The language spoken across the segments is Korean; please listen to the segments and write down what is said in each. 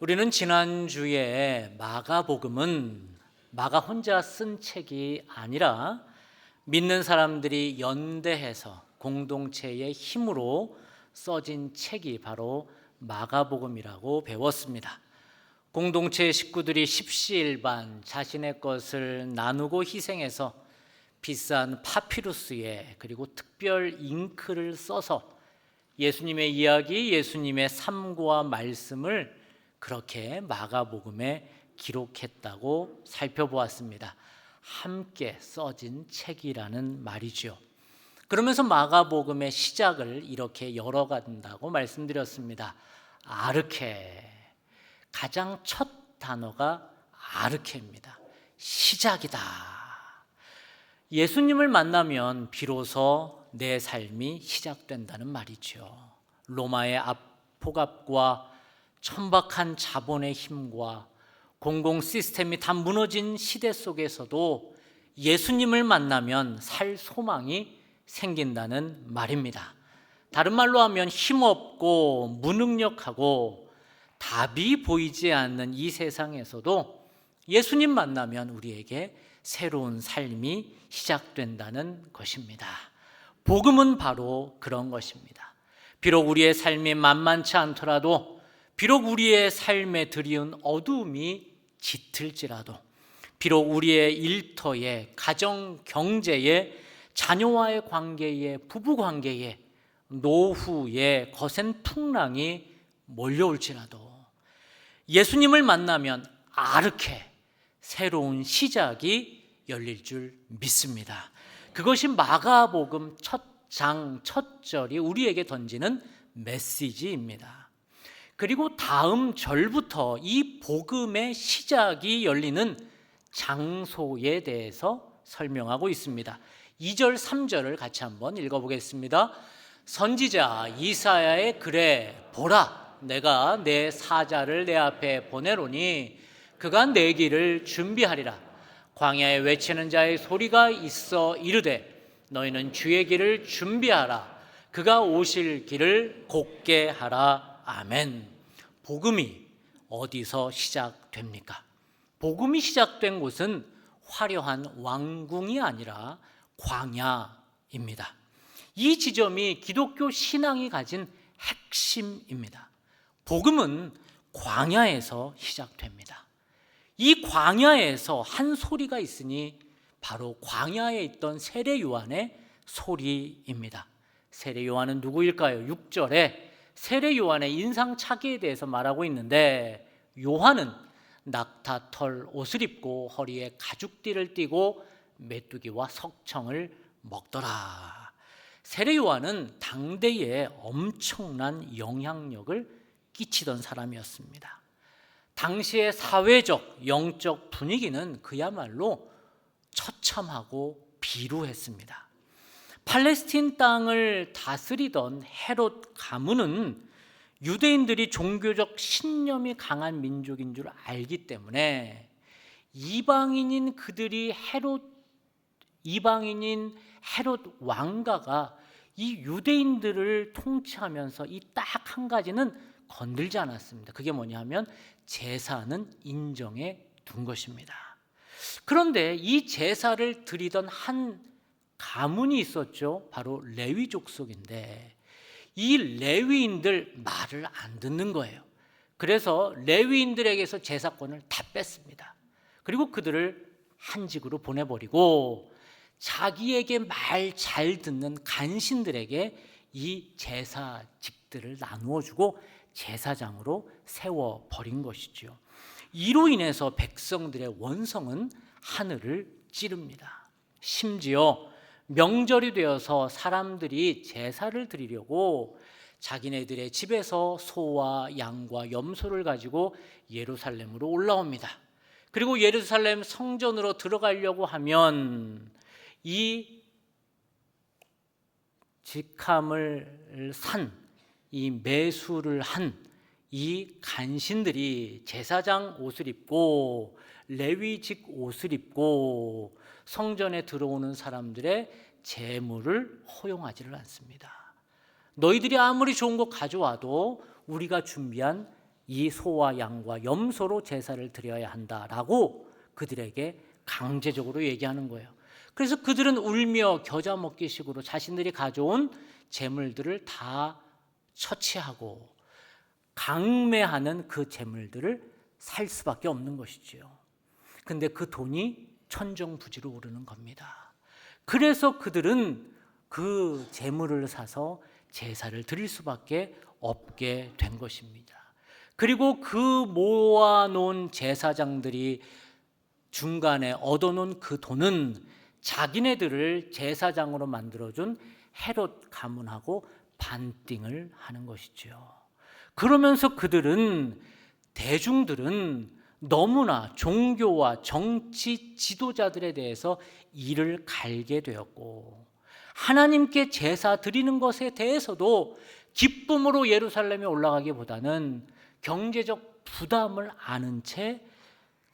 우리는 지난주에 마가복음은 마가 혼자 쓴 책이 아니라 믿는 사람들이 연대해서 공동체의 힘으로 써진 책이 바로 마가복음이라고 배웠습니다. 공동체 식구들이 십시일반 자신의 것을 나누고 희생해서 비싼 파피루스에 그리고 특별 잉크를 써서 예수님의 이야기, 예수님의 삶과 말씀을 그렇게 마가복음에 기록했다고 살펴보았습니다. 함께 써진 책이라는 말이죠. 그러면서 마가복음의 시작을 이렇게 열어간다고 말씀드렸습니다. 아르케. 가장 첫 단어가 아르케입니다. 시작이다. 예수님을 만나면 비로소 내 삶이 시작된다는 말이죠. 로마의 압폭압과 천박한 자본의 힘과 공공 시스템이 다 무너진 시대 속에서도 예수님을 만나면 살 소망이 생긴다는 말입니다. 다른 말로 하면 힘없고 무능력하고 답이 보이지 않는 이 세상에서도 예수님 만나면 우리에게 새로운 삶이 시작된다는 것입니다. 복음은 바로 그런 것입니다. 비록 우리의 삶이 만만치 않더라도 비록 우리의 삶에 들이운 어두움이 짙을지라도 비록 우리의 일터에 가정 경제에 자녀와의 관계에 부부 관계에 노후에 거센 풍랑이 몰려올지라도 예수님을 만나면 아르케 새로운 시작이 열릴 줄 믿습니다. 그것이 마가복음 첫 장, 첫 절이 우리에게 던지는 메시지입니다. 그리고 다음 절부터 이 복음의 시작이 열리는 장소에 대해서 설명하고 있습니다. 2절, 3절을 같이 한번 읽어보겠습니다. 선지자 이사야의 글에 보라, 내가 내 사자를 내 앞에 보내노니 그가 내 길을 준비하리라. 광야에 외치는 자의 소리가 있어 이르되 너희는 주의 길을 준비하라. 그가 오실 길을 곧게 하라. 아멘. 복음이 어디서 시작됩니까? 복음이 시작된 곳은 화려한 왕궁이 아니라 광야입니다. 이 지점이 기독교 신앙이 가진 핵심입니다. 복음은 광야에서 시작됩니다. 이 광야에서 한 소리가 있으니 바로 광야에 있던 세례 요한의 소리입니다. 세례 요한은 누구일까요? 6절에 세례 요한의 인상착의에 대해서 말하고 있는데 요한은 낙타 털 옷을 입고 허리에 가죽띠를 띠고 메뚜기와 석청을 먹더라. 세례 요한은 당대에 엄청난 영향력을 끼치던 사람이었습니다. 당시의 사회적, 영적 분위기는 그야말로 처참하고 비루했습니다. 팔레스틴 땅을 다스리던 헤롯 가문은 유대인들이 종교적 신념이 강한 민족인 줄 알기 때문에 이방인인 그들이 헤롯 이방인인 헤롯 왕가가 이 유대인들을 통치하면서 이 딱 한 가지는 건들지 않았습니다. 그게 뭐냐면 제사는 인정해 둔 것입니다. 그런데 이 제사를 드리던 한 가문이 있었죠. 바로 레위 족 속인데 이 레위인들 말을 안 듣는 거예요. 그래서 레위인들에게서 제사권을 다 뺐습니다. 그리고 그들을 한직으로 보내버리고 자기에게 말 잘 듣는 간신들에게 이 제사직들을 나누어 주고 제사장으로 세워 버린 것이죠. 이로 인해서 백성들의 원성은 하늘을 찌릅니다. 심지어 명절이 되어서 사람들이 제사를 드리려고 자기네들의 집에서 소와 양과 염소를 가지고 예루살렘으로 올라옵니다. 그리고 예루살렘 성전으로 들어가려고 하면 이 직함을 산 이 매수를 한 이 간신들이 제사장 옷을 입고 레위직 옷을 입고 성전에 들어오는 사람들의 재물을 허용하지를 않습니다. 너희들이 아무리 좋은 것 가져와도 우리가 준비한 이 소와 양과 염소로 제사를 드려야 한다라고 그들에게 강제적으로 얘기하는 거예요. 그래서 그들은 울며 겨자 먹기 식으로 자신들이 가져온 재물들을 다 처치하고 강매하는 그 재물들을 살 수밖에 없는 것이지요. 근데 그 돈이 천정부지로 오르는 겁니다. 그래서 그들은 그 재물을 사서 제사를 드릴 수밖에 없게 된 것입니다. 그리고 그 모아놓은 제사장들이 중간에 얻어놓은 그 돈은 자기네들을 제사장으로 만들어준 헤롯 가문하고 반띵을 하는 것이죠. 그러면서 그들은 대중들은 너무나 종교와 정치 지도자들에 대해서 이를 갈게 되었고 하나님께 제사 드리는 것에 대해서도 기쁨으로 예루살렘에 올라가기보다는 경제적 부담을 아는 채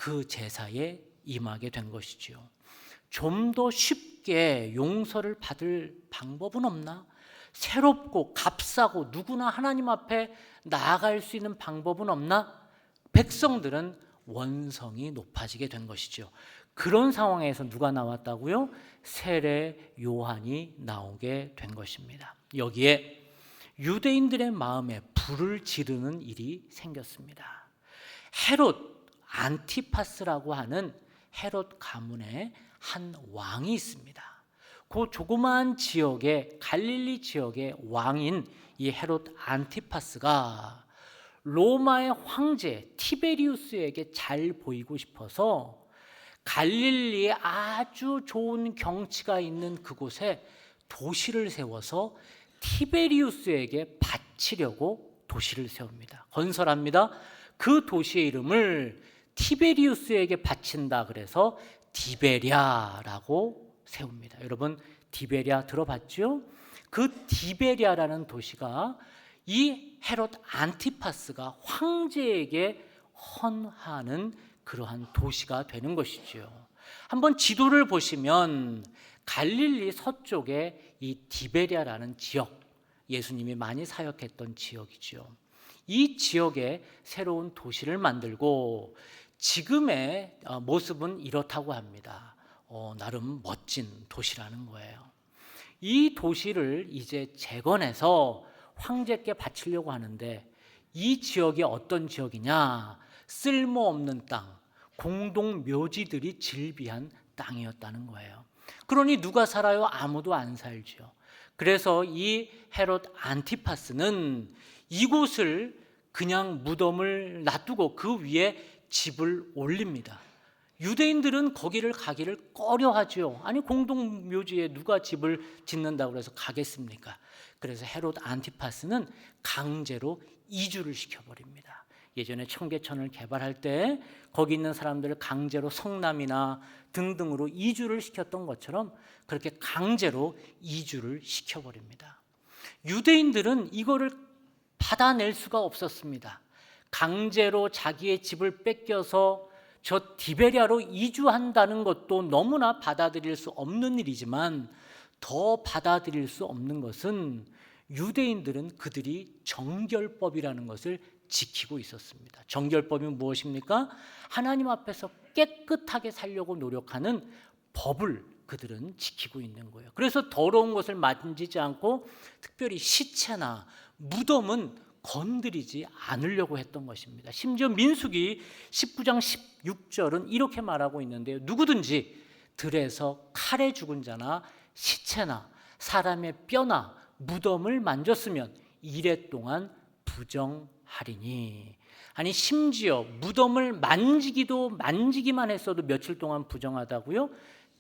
그 제사에 임하게 된 것이지요. 좀 더 쉽게 용서를 받을 방법은 없나? 새롭고 값싸고 누구나 하나님 앞에 나아갈 수 있는 방법은 없나? 백성들은 원성이 높아지게 된 것이죠. 그런 상황에서 누가 나왔다고요? 세례 요한이 나오게 된 것입니다. 여기에 유대인들의 마음에 불을 지르는 일이 생겼습니다. 헤롯 안티파스라고 하는 헤롯 가문의 한 왕이 있습니다. 그 조그마한 지역의 갈릴리 지역의 왕인 이 헤롯 안티파스가 로마의 황제 티베리우스에게 잘 보이고 싶어서 갈릴리에 아주 좋은 경치가 있는 그곳에 도시를 세워서 티베리우스에게 바치려고 도시를 세웁니다. 건설합니다. 그 도시의 이름을 티베리우스에게 바친다 그래서 디베리아라고 세웁니다. 여러분 디베리아 들어봤죠? 그 디베리아라는 도시가 이 헤롯 안티파스가 황제에게 헌하는 그러한 도시가 되는 것이지요. 한번 지도를 보시면 갈릴리 서쪽에 이 디베리아라는 지역, 예수님이 많이 사역했던 지역이지요. 이 지역에 새로운 도시를 만들고 지금의 어, 모습은 이렇다고 합니다. 어, 나름 멋진 도시라는 거예요. 이 도시를 이제 재건해서 황제께 바치려고 하는데 이 지역이 어떤 지역이냐? 쓸모없는 땅, 공동 묘지들이 질비한 땅이었다는 거예요. 그러니 누가 살아요? 아무도 안 살지요. 그래서 이 헤롯 안티파스는 이곳을 그냥 무덤을 놔두고 그 위에 집을 올립니다. 유대인들은 거기를 가기를 꺼려하죠. 아니 공동 묘지에 누가 집을 짓는다고 해서 가겠습니까? 그래서 헤롯 안티파스는 강제로 이주를 시켜버립니다. 예전에 청계천을 개발할 때 거기 있는 사람들을 강제로 성남이나 등등으로 이주를 시켰던 것처럼 그렇게 강제로 이주를 시켜버립니다. 유대인들은 이거를 받아낼 수가 없었습니다. 강제로 자기의 집을 뺏겨서 저 디베리아로 이주한다는 것도 너무나 받아들일 수 없는 일이지만 더 받아들일 수 없는 것은 유대인들은 그들이 정결법이라는 것을 지키고 있었습니다. 정결법이 무엇입니까? 하나님 앞에서 깨끗하게 살려고 노력하는 법을 그들은 지키고 있는 거예요. 그래서 더러운 것을 만지지 않고 특별히 시체나 무덤은 건드리지 않으려고 했던 것입니다. 심지어 민수기 19장 16절은 이렇게 말하고 있는데요. 누구든지 들에서 칼에 죽은 자나 시체나 사람의 뼈나 무덤을 만졌으면 이래 동안 부정하리니 아니 심지어 무덤을 만지기도 만지기만 했어도 며칠 동안 부정하다고요?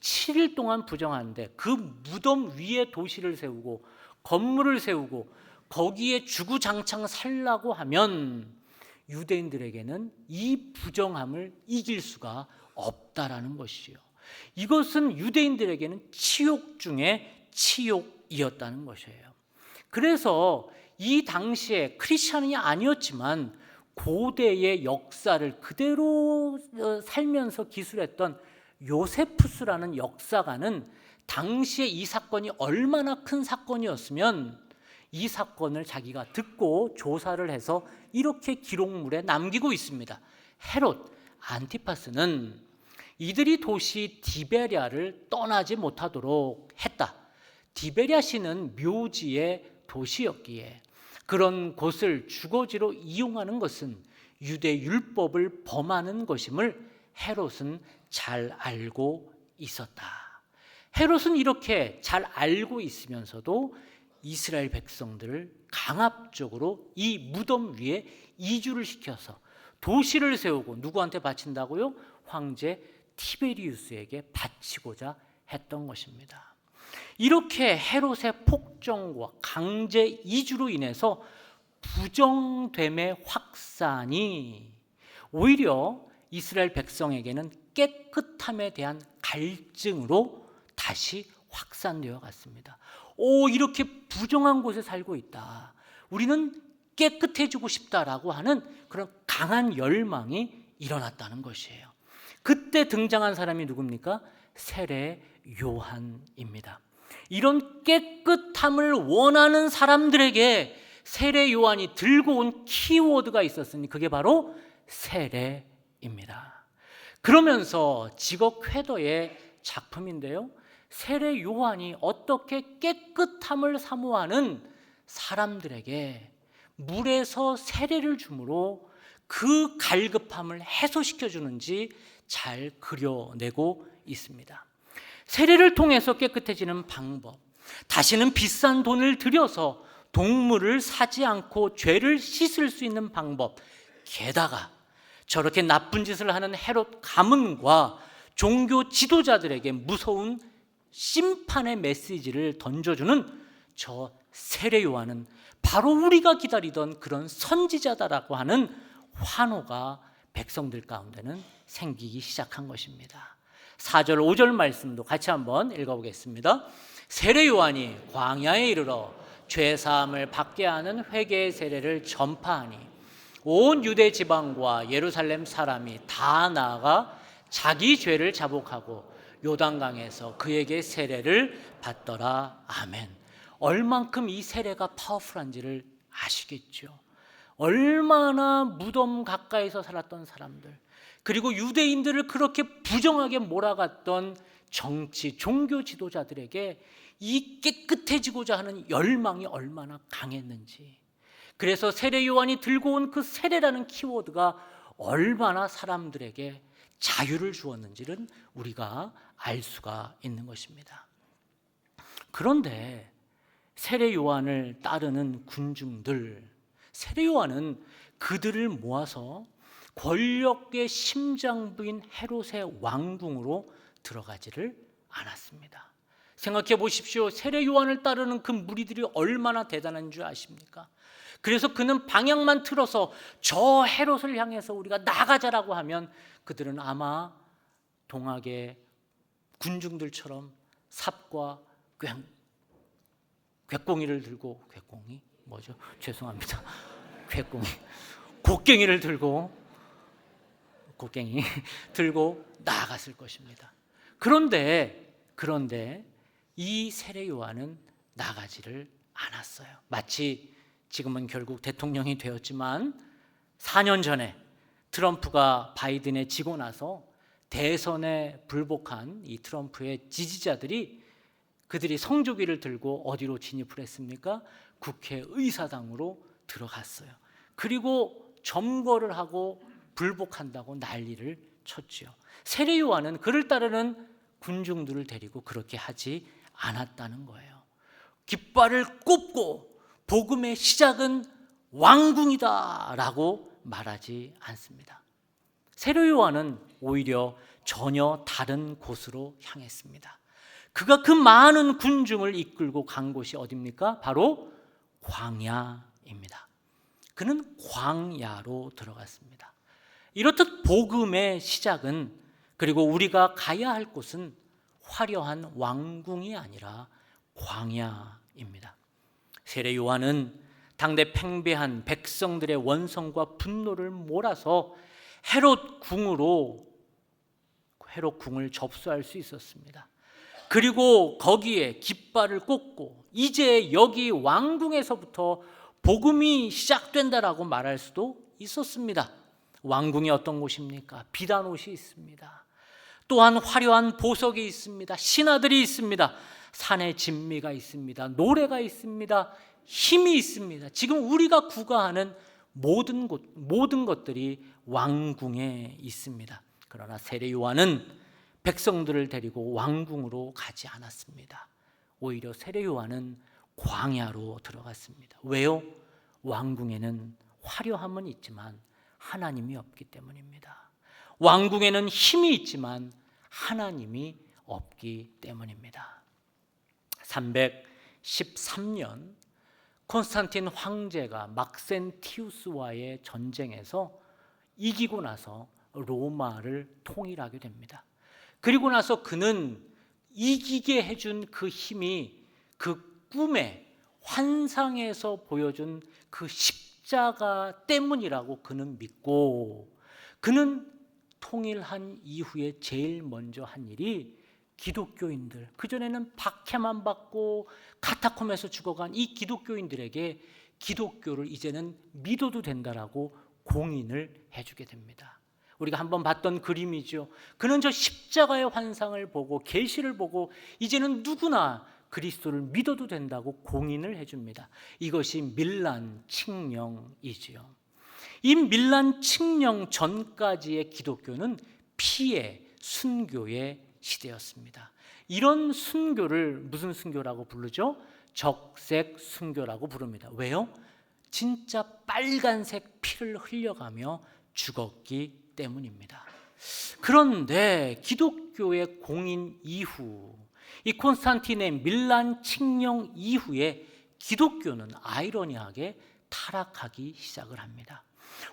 7일 동안 부정한데 그 무덤 위에 도시를 세우고 건물을 세우고 거기에 주구장창 살라고 하면 유대인들에게는 이 부정함을 이길 수가 없다라는 것이요. 이것은 유대인들에게는 치욕 중에 치욕이었다는 것이에요. 그래서 이 당시에 크리스천이 아니었지만 고대의 역사를 그대로 어, 살면서 기술했던 요세푸스라는 역사가는 당시에 이 사건이 얼마나 큰 사건이었으면 이 사건을 자기가 듣고 조사를 해서 이렇게 기록물에 남기고 있습니다. 헤롯 안티파스는 이들이 도시 디베리아를 떠나지 못하도록 했다. 디베리아시는 묘지의 도시였기에 그런 곳을 주거지로 이용하는 것은 유대 율법을 범하는 것임을 헤롯은 잘 알고 있었다. 헤롯은 이렇게 잘 알고 있으면서도 이스라엘 백성들을 강압적으로 이 무덤 위에 이주를 시켜서 도시를 세우고 누구한테 바친다고요? 황제 티베리우스에게 바치고자 했던 것입니다. 이렇게 헤롯의 폭정과 강제 이주로 인해서 부정됨의 확산이 오히려 이스라엘 백성에게는 깨끗함에 대한 갈증으로 다시 확산되어 갔습니다. 오, 이렇게 부정한 곳에 살고 있다. 우리는 깨끗해지고 싶다라고 하는 그런 강한 열망이 일어났다는 것이에요. 그때 등장한 사람이 누굽니까? 세례 요한입니다. 이런 깨끗함을 원하는 사람들에게 세례 요한이 들고 온 키워드가 있었으니 그게 바로 세례입니다. 그러면서 직업 쾌도의 작품인데요. 세례 요한이 어떻게 깨끗함을 사모하는 사람들에게 물에서 세례를 주므로 그 갈급함을 해소시켜 주는지 잘 그려내고 있습니다. 세례를 통해서 깨끗해지는 방법. 다시는 비싼 돈을 들여서 동물을 사지 않고 죄를 씻을 수 있는 방법. 게다가 저렇게 나쁜 짓을 하는 헤롯 가문과 종교 지도자들에게 무서운 심판의 메시지를 던져주는 저 세례 요한은 바로 우리가 기다리던 그런 선지자다라고 하는 환호가 백성들 가운데는 생기기 시작한 것입니다. 4절 5절 말씀도 같이 한번 읽어보겠습니다. 세례 요한이 광야에 이르러 죄 사함을 받게 하는 회개의 세례를 전파하니 온 유대 지방과 예루살렘 사람이 다 나아가 자기 죄를 자복하고 요단강에서 그에게 세례를 받더라. 아멘. 얼만큼 이 세례가 파워풀한지를 아시겠죠. 얼마나 무덤 가까이서 살았던 사람들, 그리고 유대인들을 그렇게 부정하게 몰아갔던 정치, 종교 지도자들에게 이 깨끗해지고자 하는 열망이 얼마나 강했는지. 그래서 세례 요한이 들고 온 그 세례라는 키워드가 얼마나 사람들에게 자유를 주었는지는 우리가 알 수가 있는 것입니다. 그런데 세례 요한을 따르는 군중들, 세례 요한은 그들을 모아서 권력의 심장부인 헤롯의 왕궁으로 들어가지를 않았습니다. 생각해 보십시오. 세례 요한을 따르는 그 무리들이 얼마나 대단한 줄 아십니까? 그래서 그는 방향만 틀어서 저 헤롯을 향해서 우리가 나가자라고 하면 그들은 아마 동학의 군중들처럼 삽과 괭, 괵공이를 들고 괵공이 뭐죠? 죄송합니다. 괵공이 곡괭이를 들고 곡괭이 들고 나아갔을 것입니다. 그런데 그런데 이 세례 요한은 나가지를 않았어요. 마치 지금은 결국 대통령이 되었지만 4년 전에 트럼프가 바이든에 지고 나서 대선에 불복한 이 트럼프의 지지자들이 그들이 성조기를 들고 어디로 진입을 했습니까? 국회의사당으로 들어갔어요. 그리고 점거를 하고 불복한다고 난리를 쳤지요. 세례 요한은 그를 따르는 군중들을 데리고 그렇게 하지 않았다는 거예요. 깃발을 꼽고 복음의 시작은 왕궁이다라고 말하지 않습니다. 세례 요한은 오히려 전혀 다른 곳으로 향했습니다. 그가 그 많은 군중을 이끌고 간 곳이 어디입니까? 바로 광야입니다. 그는 광야로 들어갔습니다. 이렇듯 복음의 시작은 그리고 우리가 가야 할 곳은 화려한 왕궁이 아니라 광야입니다. 세례 요한은 당대 팽배한 백성들의 원성과 분노를 몰아서 헤롯 궁으로 헤롯 궁을 접수할 수 있었습니다. 그리고 거기에 깃발을 꽂고 이제 여기 왕궁에서부터 복음이 시작된다라고 말할 수도 있었습니다. 왕궁이 어떤 곳입니까? 비단 옷이 있습니다. 또한 화려한 보석이 있습니다. 신하들이 있습니다. 산의 진미가 있습니다. 노래가 있습니다. 힘이 있습니다. 지금 우리가 구가하는 모든 곳 모든 것들이 왕궁에 있습니다. 그러나 세례 요한은 백성들을 데리고 왕궁으로 가지 않았습니다. 오히려 세례 요한은 광야로 들어갔습니다. 왜요? 왕궁에는 화려함은 있지만 하나님이 없기 때문입니다. 왕궁에는 힘이 있지만 하나님이 없기 때문입니다. 313년 콘스탄틴 황제가 막센티우스와의 전쟁에서 이기고 나서 로마를 통일하게 됩니다. 그리고 나서 그는 이기게 해준 그 힘이 그 꿈에 환상에서 보여준 그 십자가 때문이라고 그는 믿고 그는 통일한 이후에 제일 먼저 한 일이 기독교인들 그전에는 박해만 받고 카타콤에서 죽어간 이 기독교인들에게 기독교를 이제는 믿어도 된다라고 공인을 해주게 됩니다. 우리가 한번 봤던 그림이죠. 그는 저 십자가의 환상을 보고 계시를 보고 이제는 누구나 그리스도를 믿어도 된다고 공인을 해줍니다. 이것이 밀란 칙령이지요. 이 밀란 칙령 전까지의 기독교는 피해 순교의 시대였습니다. 이런 순교를 무슨 순교라고 부르죠? 적색 순교라고 부릅니다. 왜요? 진짜 빨간색 피를 흘려가며 죽었기 때문입니다. 그런데 기독교의 공인 이후 이 콘스탄틴의 밀란 칙령 이후에 기독교는 아이러니하게 타락하기 시작을 합니다.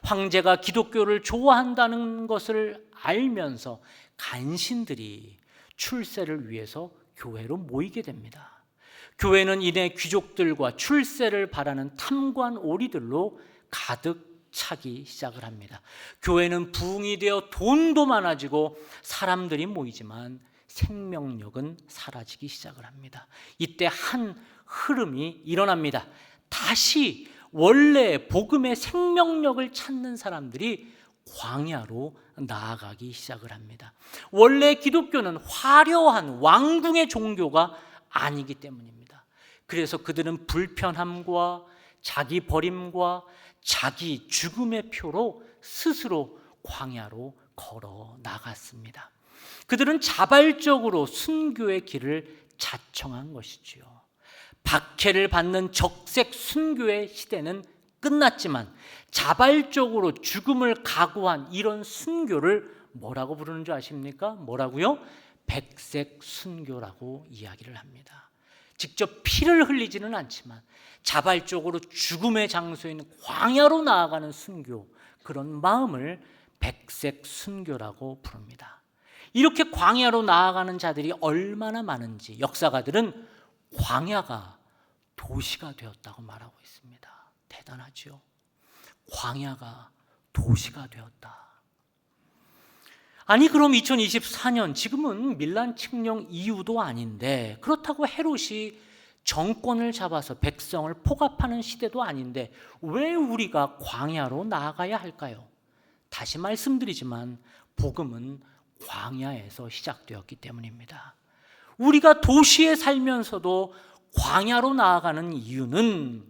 황제가 기독교를 좋아한다는 것을 알면서 간신들이 출세를 위해서 교회로 모이게 됩니다. 교회는 이내 귀족들과 출세를 바라는 탐관 오리들로 가득 차기 시작을 합니다. 교회는 부흥이 되어 돈도 많아지고 사람들이 모이지만 생명력은 사라지기 시작을 합니다. 이때 한 흐름이 일어납니다. 다시 원래 복음의 생명력을 찾는 사람들이 광야로 나아가기 시작을 합니다. 원래 기독교는 화려한 왕궁의 종교가 아니기 때문입니다. 그래서 그들은 불편함과 자기 버림과 자기 죽음의 표로 스스로 광야로 걸어 나갔습니다. 그들은 자발적으로 순교의 길을 자청한 것이지요. 박해를 받는 적색 순교의 시대는 끝났지만 자발적으로 죽음을 각오한 이런 순교를 뭐라고 부르는 줄 아십니까? 뭐라고요? 백색 순교라고 이야기를 합니다. 직접 피를 흘리지는 않지만 자발적으로 죽음의 장소인 광야로 나아가는 순교 그런 마음을 백색 순교라고 부릅니다. 이렇게 광야로 나아가는 자들이 얼마나 많은지 역사가들은 광야가 도시가 되었다고 말하고 있습니다. 대단하죠. 광야가 도시가 되었다. 아니 그럼 2024년 지금은 밀란 칙령 이후도 아닌데 그렇다고 헤롯이 정권을 잡아서 백성을 포갑하는 시대도 아닌데 왜 우리가 광야로 나아가야 할까요? 다시 말씀드리지만 복음은 광야에서 시작되었기 때문입니다. 우리가 도시에 살면서도 광야로 나아가는 이유는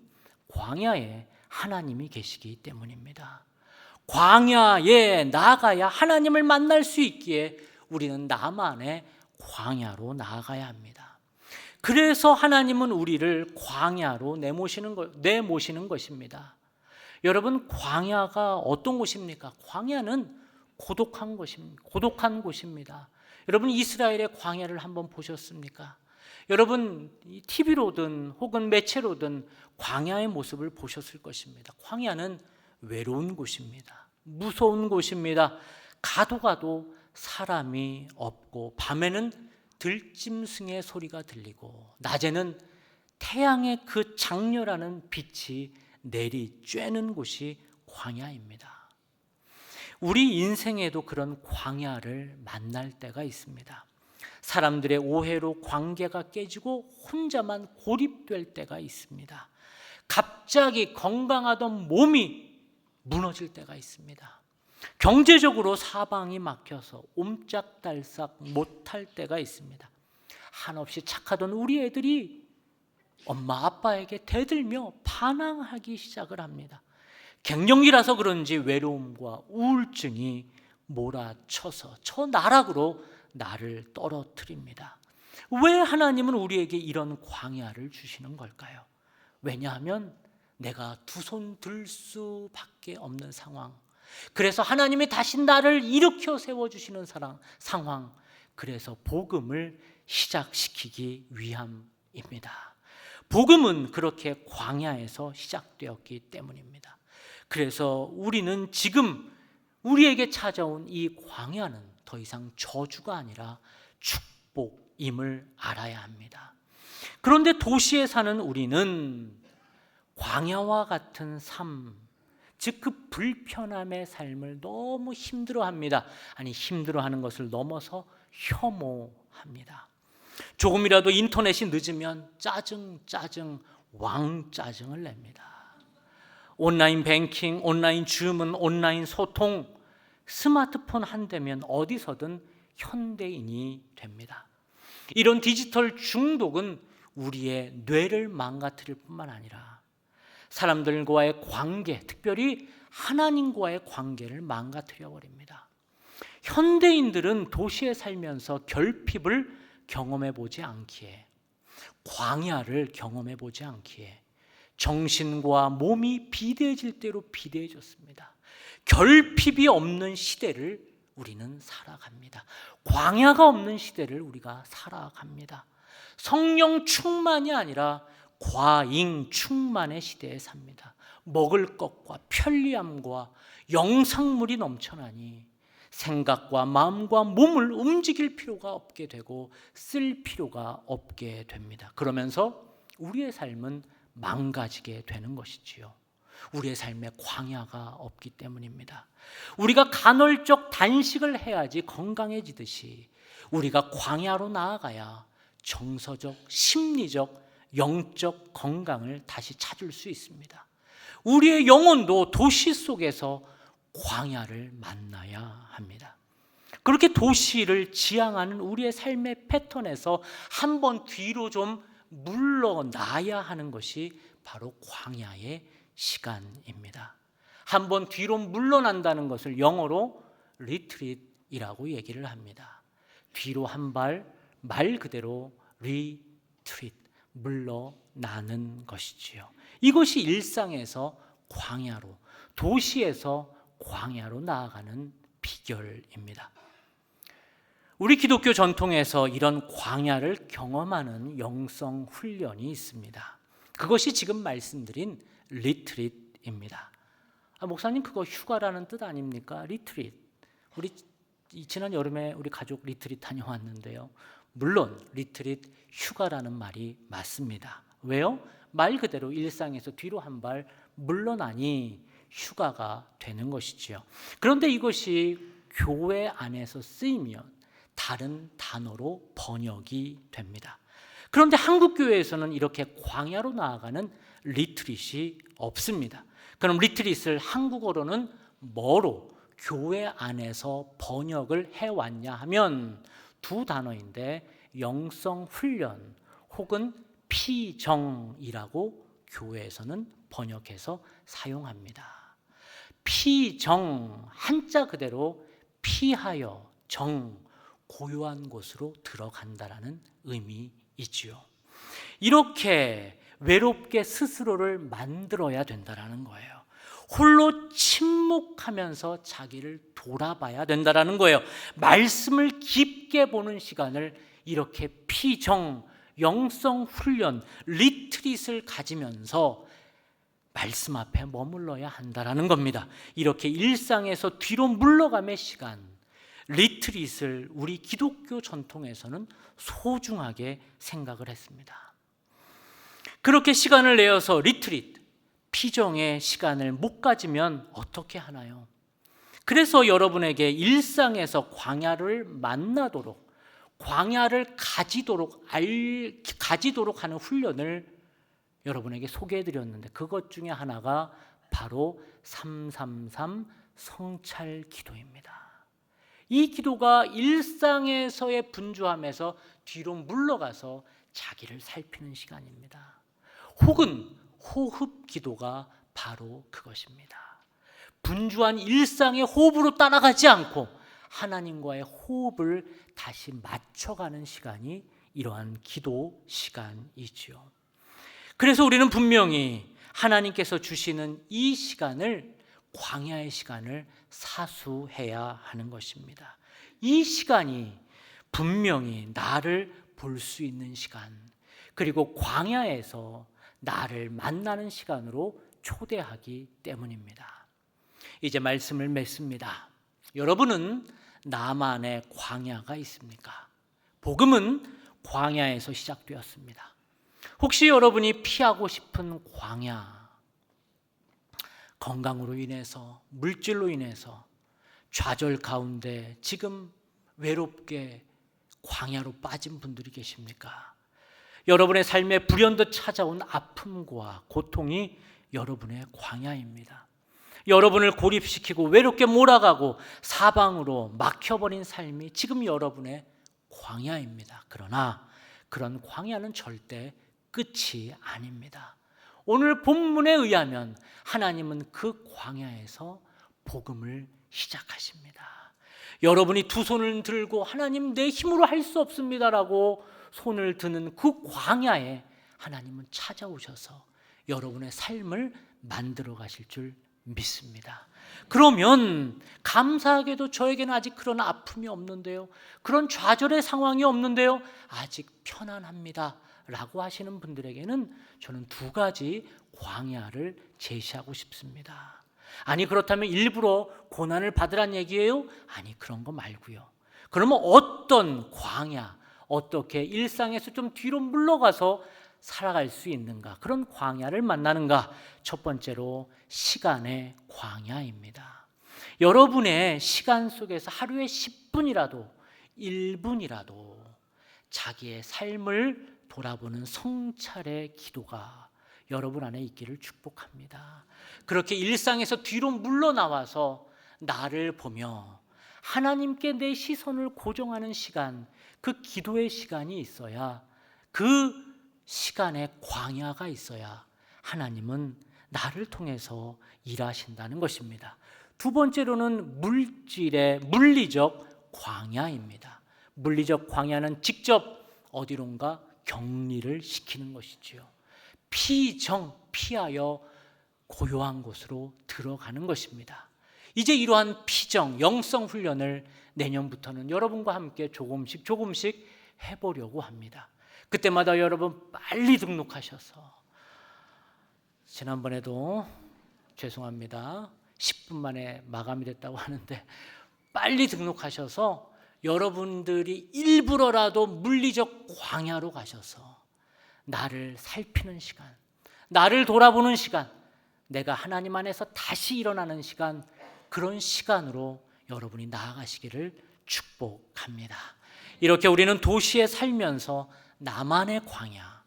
광야에 하나님이 계시기 때문입니다. 광야에 나아가야 하나님을 만날 수 있기에 우리는 나만의 광야로 나아가야 합니다. 그래서 하나님은 우리를 광야로 내모시는 것, 내모시는 것입니다. 여러분, 광야가 어떤 곳입니까? 광야는 고독한 곳입니다. 고독한 곳입니다. 여러분, 이스라엘의 광야를 한번 보셨습니까? 여러분, TV로든 혹은 매체로든 광야의 모습을 보셨을 것입니다. 광야는 외로운 곳입니다. 무서운 곳입니다. 가도 가도 사람이 없고 밤에는 들짐승의 소리가 들리고 낮에는 태양의 그 장렬하는 빛이 내리 쬐는 곳이 광야입니다. 우리 인생에도 그런 광야를 만날 때가 있습니다. 사람들의 오해로 관계가 깨지고 혼자만 고립될 때가 있습니다. 갑자기 건강하던 몸이 무너질 때가 있습니다. 경제적으로 사방이 막혀서 옴짝달싹 못할 때가 있습니다. 한없이 착하던 우리 애들이 엄마 아빠에게 대들며 반항하기 시작을 합니다. 갱년기라서 그런지 외로움과 우울증이 몰아쳐서 저 나락으로 나를 떨어뜨립니다. 왜 하나님은 우리에게 이런 광야를 주시는 걸까요? 왜냐하면 내가 두 손 들 수밖에 없는 상황. 그래서 하나님이 다시 나를 일으켜 세워 주시는 사랑 상황. 그래서 복음을 시작시키기 위함입니다. 복음은 그렇게 광야에서 시작되었기 때문입니다. 그래서 우리는 지금 우리에게 찾아온 이 광야는 더 이상 저주가 아니라 축복임을 알아야 합니다. 그런데 도시에 사는 우리는 광야와 같은 삶, 즉 그 불편함의 삶을 너무 힘들어 합니다. 아니 힘들어 하는 것을 넘어서 혐오합니다. 조금이라도 인터넷이 늦으면 짜증 짜증 왕 짜증을 냅니다. 온라인 뱅킹, 온라인 주문, 온라인 소통, 스마트폰 한 대면 어디서든 현대인이 됩니다. 이런 디지털 중독은 우리의 뇌를 망가뜨릴 뿐만 아니라 사람들과의 관계, 특별히 하나님과의 관계를 망가뜨려 버립니다. 현대인들은 도시에 살면서 결핍을 경험해 보지 않기에 광야를 경험해 보지 않기에 정신과 몸이 비대해질 대로 비대해졌습니다. 결핍이 없는 시대를 우리는 살아갑니다. 광야가 없는 시대를 우리가 살아갑니다. 성령 충만이 아니라 과잉 충만의 시대에 삽니다. 먹을 것과 편리함과 영상물이 넘쳐나니 생각과 마음과 몸을 움직일 필요가 없게 되고 쓸 필요가 없게 됩니다. 그러면서 우리의 삶은 망가지게 되는 것이지요. 우리의 삶에 광야가 없기 때문입니다. 우리가 간헐적 단식을 해야지 건강해지듯이 우리가 광야로 나아가야 정서적, 심리적, 영적 건강을 다시 찾을 수 있습니다. 우리의 영혼도 도시 속에서 광야를 만나야 합니다. 그렇게 도시를 지향하는 우리의 삶의 패턴에서 한 번 뒤로 좀 물러나야 하는 것이 바로 광야의 시간입니다. 한번 뒤로 물러난다는 것을 영어로 리트릿이라고 얘기를 합니다. 뒤로 한 발, 말 그대로 리트릿, 물러나는 것이지요. 이것이 일상에서 광야로, 도시에서 광야로 나아가는 비결입니다. 우리 기독교 전통에서 이런 광야를 경험하는 영성 훈련이 있습니다. 그것이 지금 말씀드린 리트릿입니다. 아, 목사님 그거 휴가라는 뜻 아닙니까? 리트릿. 우리 지난 여름에 우리 가족 리트릿 다녀왔는데요. 물론 리트릿 휴가라는 말이 맞습니다. 왜요? 말 그대로 일상에서 뒤로 한 발 물러나니 휴가가 되는 것이지요. 그런데 이것이 교회 안에서 쓰이면 다른 단어로 번역이 됩니다. 그런데 한국 교회에서는 이렇게 광야로 나아가는 리트릿이 없습니다. 그럼 리트릿을 한국어로는 뭐로 교회 안에서 번역을 해 왔냐 하면 두 단어인데 영성 훈련 혹은 피정이라고 교회에서는 번역해서 사용합니다. 피정 한자 그대로 피하여 정 고요한 곳으로 들어간다라는 의미이지요. 이렇게 외롭게 스스로를 만들어야 된다라는 거예요. 홀로 침묵하면서 자기를 돌아봐야 된다라는 거예요. 말씀을 깊게 보는 시간을 이렇게 피정 영성 훈련 리트릿을 가지면서 말씀 앞에 머물러야 한다라는 겁니다. 이렇게 일상에서 뒤로 물러감의 시간 리트릿을 우리 기독교 전통에서는 소중하게 생각을 했습니다. 그렇게 시간을 내어서 리트릿, 피정의 시간을 못 가지면 어떻게 하나요? 그래서 여러분에게 일상에서 광야를 만나도록 광야를 가지도록 알 가지도록 하는 훈련을 여러분에게 소개해 드렸는데 그것 중에 하나가 바로 333 성찰 기도입니다. 이 기도가 일상에서의 분주함에서 뒤로 물러가서 자기를 살피는 시간입니다. 혹은 호흡 기도가 바로 그것입니다. 분주한 일상의 호흡으로 따라가지 않고 하나님과의 호흡을 다시 맞춰가는 시간이 이러한 기도 시간이지요. 그래서 우리는 분명히 하나님께서 주시는 이 시간을 광야의 시간을 사수해야 하는 것입니다. 이 시간이 분명히 나를 볼 수 있는 시간, 그리고 광야에서 나를 만나는 시간으로 초대하기 때문입니다. 이제 말씀을 맺습니다. 여러분은 나만의 광야가 있습니까? 복음은 광야에서 시작되었습니다. 혹시 여러분이 피하고 싶은 광야, 건강으로 인해서, 물질로 인해서 좌절 가운데 지금 외롭게 광야로 빠진 분들이 계십니까? 여러분의 삶에 불현듯 찾아온 아픔과 고통이 여러분의 광야입니다. 여러분을 고립시키고 외롭게 몰아가고 사방으로 막혀버린 삶이 지금 여러분의 광야입니다. 그러나 그런 광야는 절대 끝이 아닙니다. 오늘 본문에 의하면 하나님은 그 광야에서 복음을 시작하십니다. 여러분이 두 손을 들고 하나님 내 힘으로 할 수 없습니다라고 손을 드는 그 광야에 하나님은 찾아오셔서 여러분의 삶을 만들어 가실 줄 믿습니다. 그러면 감사하게도 저에게는 아직 그런 아픔이 없는데요. 그런 좌절의 상황이 없는데요. 아직 편안합니다. 라고 하시는 분들에게는 저는 두 가지 광야를 제시하고 싶습니다. 아니 그렇다면 일부러 고난을 받으란 얘기예요? 아니 그런 거 말고요. 그러면 어떤 광야, 어떻게 일상에서 좀 뒤로 물러가서 살아갈 수 있는가? 그런 광야를 만나는가? 첫 번째로 시간의 광야입니다. 여러분의 시간 속에서 하루에 10분이라도 1분이라도 자기의 삶을 돌아보는 성찰의 기도가 여러분 안에 있기를 축복합니다. 그렇게 일상에서 뒤로 물러나와서 나를 보며 하나님께 내 시선을 고정하는 시간, 그 기도의 시간이 있어야 그 시간에 광야가 있어야 하나님은 나를 통해서 일하신다는 것입니다. 두 번째로는 물질의 물리적 광야입니다. 물리적 광야는 직접 어디론가 격리를 시키는 것이지요. 피정 피하여 고요한 곳으로 들어가는 것입니다. 이제 이러한 피정 영성 훈련을 내년부터는 여러분과 함께 조금씩 조금씩 해보려고 합니다. 그때마다 여러분 빨리 등록하셔서 지난번에도 죄송합니다. 10분 만에 마감이 됐다고 하는데 빨리 등록하셔서 여러분들이 일부러라도 물리적 광야로 가셔서 나를 살피는 시간, 나를 돌아보는 시간, 내가 하나님 안에서 다시 일어나는 시간, 그런 시간으로 여러분이 나아가시기를 축복합니다. 이렇게 우리는 도시에 살면서 나만의 광야,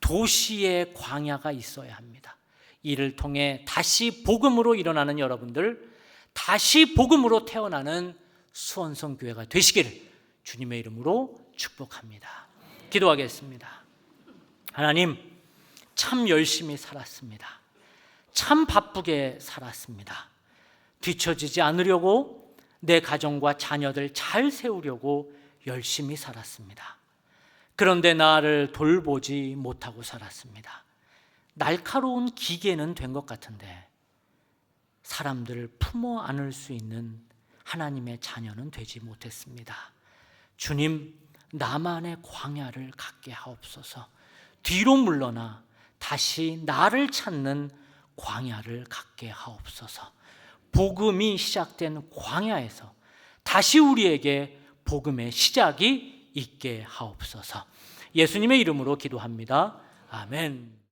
도시의 광야가 있어야 합니다. 이를 통해 다시 복음으로 일어나는 여러분들, 다시 복음으로 태어나는 수원성 교회가 되시기를 주님의 이름으로 축복합니다. 기도하겠습니다. 하나님, 참 열심히 살았습니다. 참 바쁘게 살았습니다. 뒤처지지 않으려고 내 가정과 자녀들 잘 세우려고 열심히 살았습니다. 그런데 나를 돌보지 못하고 살았습니다. 날카로운 기계는 된 것 같은데 사람들을 품어 안을 수 있는 하나님의 자녀는 되지 못했습니다. 주님, 나만의 광야를 갖게 하옵소서. 뒤로 물러나 다시 나를 찾는 광야를 갖게 하옵소서. 복음이 시작된 광야에서 다시 우리에게 복음의 시작이 있게 하옵소서. 예수님의 이름으로 기도합니다. 아멘.